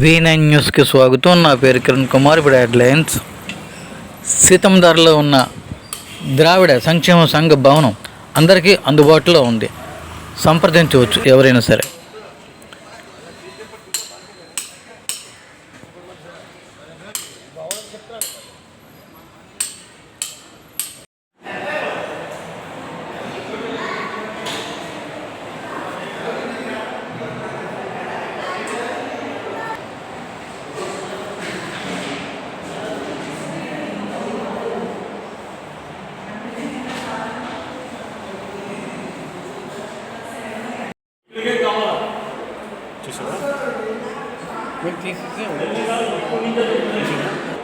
V nine న్యూస్కి స్వాగతం. నా పేరు కిరణ్ కుమార్ ఇప్పుడు హెడ్లైన్స్ సీతందార్లో ఉన్న ద్రావిడ సంక్షేమ సంఘ భవనం అందరికీ అందుబాటులో ఉంది. సంప్రదించవచ్చు ఎవరైనా సరే. And we are.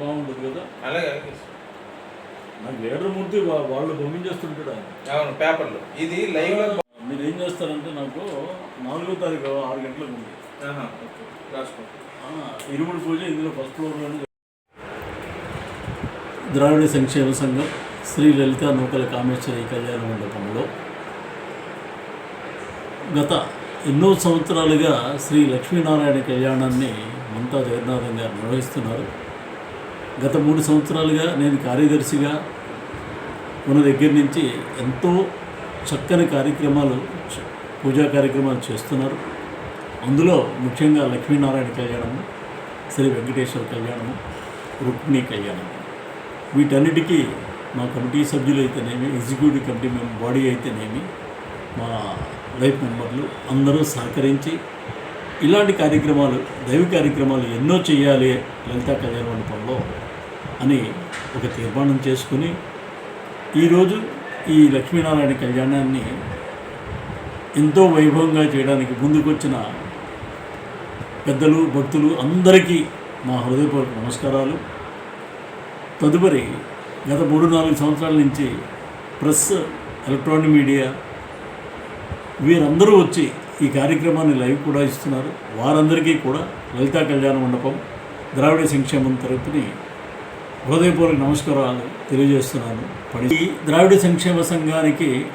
బాగుంటుంది కదా. అలాగే నాకు లీడర్ మూర్తి వాళ్ళు పంపించేస్తుంటాడు ఆయన అవును పేపర్లు. ఇది లైవ్ మీరు ఏం చేస్తారంటే నాకు నాలుగో తారీఖు ఆరు గంటలకు ఉంది. ఇరుముడి పూజ ఇందులో ఫస్ట్ ఫ్లోర్లోనే ద్రావిడ సంక్షేమ సంఘం శ్రీ లలిత నూకల కామేశ్వరి కళ్యాణ మండపంలో గత ఎన్నో సంవత్సరాలుగా శ్రీ లక్ష్మీనారాయణ కళ్యాణాన్ని మంతా జగన్నాథం గారు నిర్వహిస్తున్నారు. గత మూడు సంవత్సరాలుగా నేను కార్యదర్శిగా ఉన్న దగ్గర నుంచి ఎంతో చక్కని కార్యక్రమాలు పూజా కార్యక్రమాలు చేస్తున్నారు. అందులో ముఖ్యంగా లక్ష్మీనారాయణ కళ్యాణము శ్రీ వెంకటేశ్వర కళ్యాణము రుక్మిణి కళ్యాణం వీటన్నిటికీ మా కమిటీ సభ్యులు అయితేనేమి ఎగ్జిక్యూటివ్ కమిటీ మేము బాడీ అయితేనేమి మా లైఫ్ మెంబర్లు అందరూ సహకరించి ఇలాంటి కార్యక్రమాలు దైవ కార్యక్రమాలు ఎన్నో చేయాలి లలితా కళ్యాణ మండపంలో అని ఒక తీర్మానం చేసుకుని ఈరోజు ఈ లక్ష్మీనారాయణ కళ్యాణాన్ని ఎంతో వైభవంగా చేయడానికి ముందుకొచ్చిన పెద్దలు భక్తులు అందరికీ మా హృదయపూర్వక నమస్కారాలు. తదుపరి గత మూడు నాలుగు సంవత్సరాల నుంచి ప్రెస్ ఎలక్ట్రానిక్ మీడియా వీరందరూ వచ్చి ఈ కార్యక్రమాన్ని లైవ్ కూడా ఇస్తున్నారు. వారందరికీ కూడా లలితా కళ్యాణ మండపం ద్రావిడ సంక్షేమం తరపుని హృదయపూర్వక నమస్కారాలు తెలియజేస్తున్నాను. పడి ఈ ద్రావిడ సంక్షేమ సంఘానికి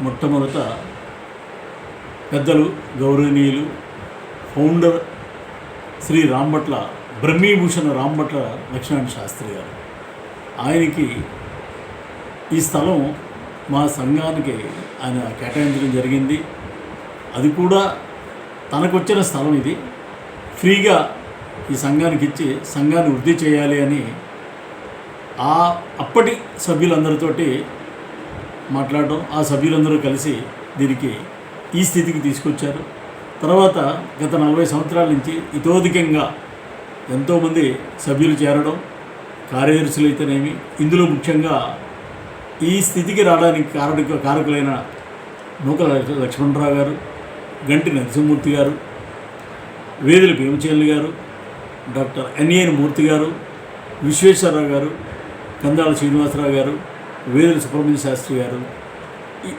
మొట్టమొదట పెద్దలు గౌరవనీయులు ఫౌండర్ శ్రీ రాంభట్ల బ్రహ్మీభూషణ రాంభట్ల లక్ష్మణ శాస్త్రి గారు. ఆయనకి ఈ స్థలం మా సంఘానికి ఆయన కేటాయించడం జరిగింది. అది కూడా తనకు వచ్చిన స్థలం ఇది. ఫ్రీగా ఈ సంఘానికి ఇచ్చి సంఘాన్ని వృద్ధి చేయాలి అని ఆ అప్పటి సభ్యులందరితోటి మాట్లాడడం ఆ సభ్యులందరూ కలిసి దీనికి ఈ స్థితికి తీసుకొచ్చారు. తర్వాత గత నలభై సంవత్సరాల నుంచి ఇతోధికంగా ఎంతోమంది సభ్యులు చేరడం కార్యదర్శులు అయితేనేమి ఇందులో ముఖ్యంగా ఈ స్థితికి రావడానికి కారణ కారకులైన నూకల లక్ష్మణరావు గారు గంటి నరసింహమూర్తి గారు వేదుల భీమచేనులు గారు డాక్టర్ ఎన్ఏఎన్ మూర్తి గారు విశ్వేశ్వరరావు గారు కందాల శ్రీనివాసరావు గారు వేదుల సుబ్రహ్మణ్య శాస్త్రి గారు.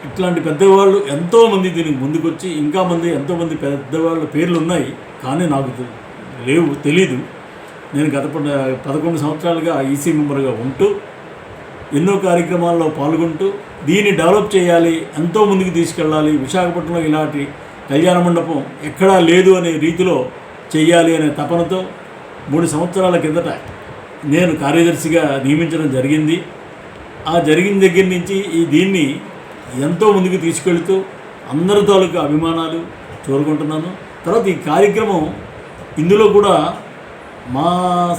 ఇట్లాంటి పెద్దవాళ్ళు ఎంతోమంది దీనికి ముందుకొచ్చి ఇంకా మంది ఎంతోమంది పెద్దవాళ్ళ పేర్లు ఉన్నాయి కానీ నాకు లేవు తెలీదు. నేను గత పదకొండు సంవత్సరాలుగా ఈసీ మెంబర్గా ఉంటూ ఎన్నో కార్యక్రమాల్లో పాల్గొంటూ దీన్ని డెవలప్ చేయాలి ఎంతో ముందుకు తీసుకెళ్ళాలి. విశాఖపట్నంలో ఇలాంటి కళ్యాణ మండపం ఎక్కడా లేదు అనే రీతిలో చేయాలి అనే తపనతో మూడు సంవత్సరాల కిందట నేను కార్యదర్శిగా నియమించడం జరిగింది. ఆ జరిగిన దగ్గర నుంచి ఈ దీన్ని ఎంతో ముందుకు తీసుకెళ్తూ అందరి తాలూకు అభిమానాలు చూరుకుంటున్నాను తర్వాత ఈ కార్యక్రమం ఇందులో కూడా మా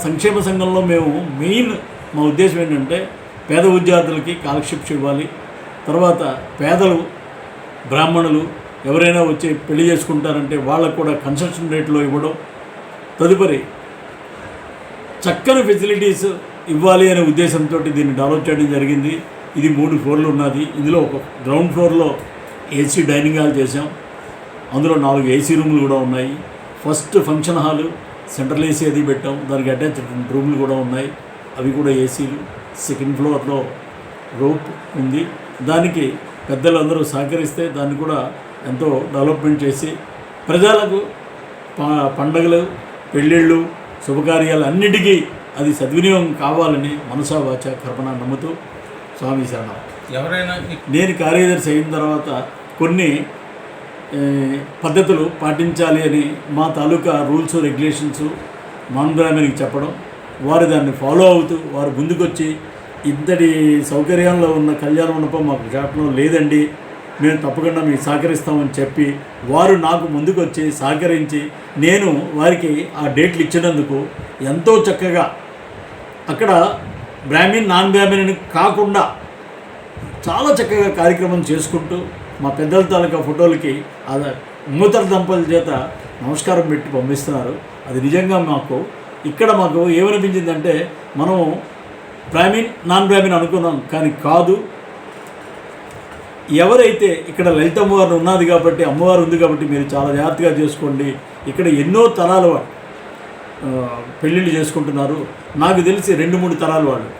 సంక్షేమ సంఘంలో మేము మెయిన్ మా ఉద్దేశం ఏంటంటే పేద విద్యార్థులకి కాలక్షిప్స్ ఇవ్వాలి తర్వాత పేదలు బ్రాహ్మణులు ఎవరైనా వచ్చి పెళ్ళి చేసుకుంటారంటే వాళ్ళకు కూడా కన్సెషన్ రేట్లో ఇవ్వడం. తదుపరి చక్కని ఫెసిలిటీస్ ఇవ్వాలి అనే ఉద్దేశంతో దీన్ని డెవలప్ చేయడం జరిగింది. ఇది మూడు ఫ్లోర్లు ఉన్నది. ఇందులో ఒక గ్రౌండ్ ఫ్లోర్లో ఏసీ డైనింగ్ హాల్ చేసాం అందులో నాలుగు ఏసీ రూములు కూడా ఉన్నాయి. First function hall central AC అది పెట్టాం. దానికి అటాచ్డ్ రూములు కూడా ఉన్నాయి. అవి కూడా ఏసీలు. సెకండ్ ఫ్లోర్లో రోప్ ఉంది. దానికి పెద్దలందరూ సహకరిస్తే దాన్ని కూడా ఎంతో డెవలప్మెంట్ చేసి ప్రజలకు పండగలు పెళ్ళిళ్ళు శుభకార్యాలు అన్నిటికీ అది సద్వినియోగం కావాలని మనసా వాచ కర్మణ నమ్ముతూ స్వామి శరణం. ఎవరైనా నేను కార్యదర్శి అయిన తర్వాత కొన్ని పద్ధతులు పాటించాలి అని మా తాలూకా రూల్స్ రెగ్యులేషన్స్ నాన్ బ్రాహ్మణికి చెప్పడం వారు దాన్ని ఫాలో అవుతూ వారు ముందుకొచ్చి ఇంతటి సౌకర్యంలో ఉన్న కళ్యాణ మండపం మాకు షాప్లో లేదండి. మేము తప్పకుండా మీకు సహకరిస్తామని చెప్పి వారు నాకు ముందుకొచ్చి సహకరించి నేను వారికి ఆ డేట్లు ఇచ్చినందుకు ఎంతో చక్కగా అక్కడ బ్రాహ్మిన్ నాన్ బ్రాహ్మిన్ కాకుండా చాలా చక్కగా కార్యక్రమం చేసుకుంటూ మా పెద్దల తాలూకా ఫోటోలకి ఆ నూతన దంపతుల చేత నమస్కారం పెట్టి పంపిస్తున్నారు. అది నిజంగా మాకు ఇక్కడ మాకు ఏమనిపించిందంటే మనం బ్రాహ్మిన్ నాన్ బ్రాహ్మిన్ అనుకున్నాం కానీ కాదు. ఎవరైతే ఇక్కడ లలిత అమ్మవారు ఉన్నది కాబట్టి అమ్మవారు ఉంది కాబట్టి మీరు చాలా జాగ్రత్తగా చేసుకోండి. ఇక్కడ ఎన్నో తరాల వాళ్ళు పెళ్ళిళ్ళు చేసుకుంటున్నారు. నాకు తెలిసి రెండు మూడు తరాల వాళ్ళు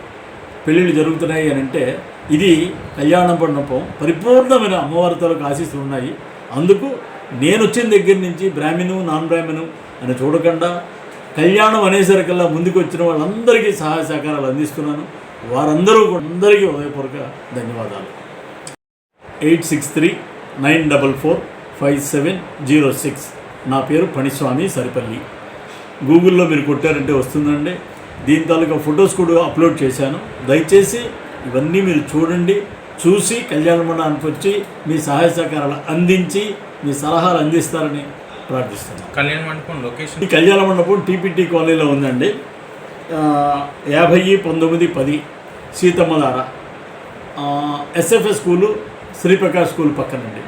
పెళ్ళిళ్ళు జరుగుతున్నాయి అని అంటే ఇది కళ్యాణ మండపం పరిపూర్ణమైన అమ్మవారి ఆశీస్సులు ఉన్నాయి. అందుకు నేను వచ్చిన దగ్గర నుంచి బ్రాహ్మిను నాన్ బ్రాహ్మిను అని చూడకుండా కళ్యాణం అనేసరికల్లా ముందుకు వచ్చిన వాళ్ళందరికీ సహాయ సహకారాలు అందిస్తున్నాను. వారందరూ కూడా అందరికీ హృదయపూర్వక ధన్యవాదాలు. Eight six three nine double four five seven zero six. నా పేరు పణిస్వామి సరిపల్లి. గూగుల్లో మీరు కొట్టారంటే వస్తుందండి. దీని తాలూకా ఫొటోస్ కూడా అప్లోడ్ చేశాను. దయచేసి ఇవన్నీ మీరు చూడండి చూసి కళ్యాణ మండపానికి వచ్చి మీ సహాయ సహకారాలు అందించి మీ సలహాలు అందిస్తారని ప్రార్థిస్తున్నాను కళ్యాణ మండపం లొకేషన్ ఈ కళ్యాణ మండపం టీపీటీ కాలనీలో ఉందండి. యాభై పంతొమ్మిది పది Seethammadhara SFS school Sriprakash school పక్కనండి.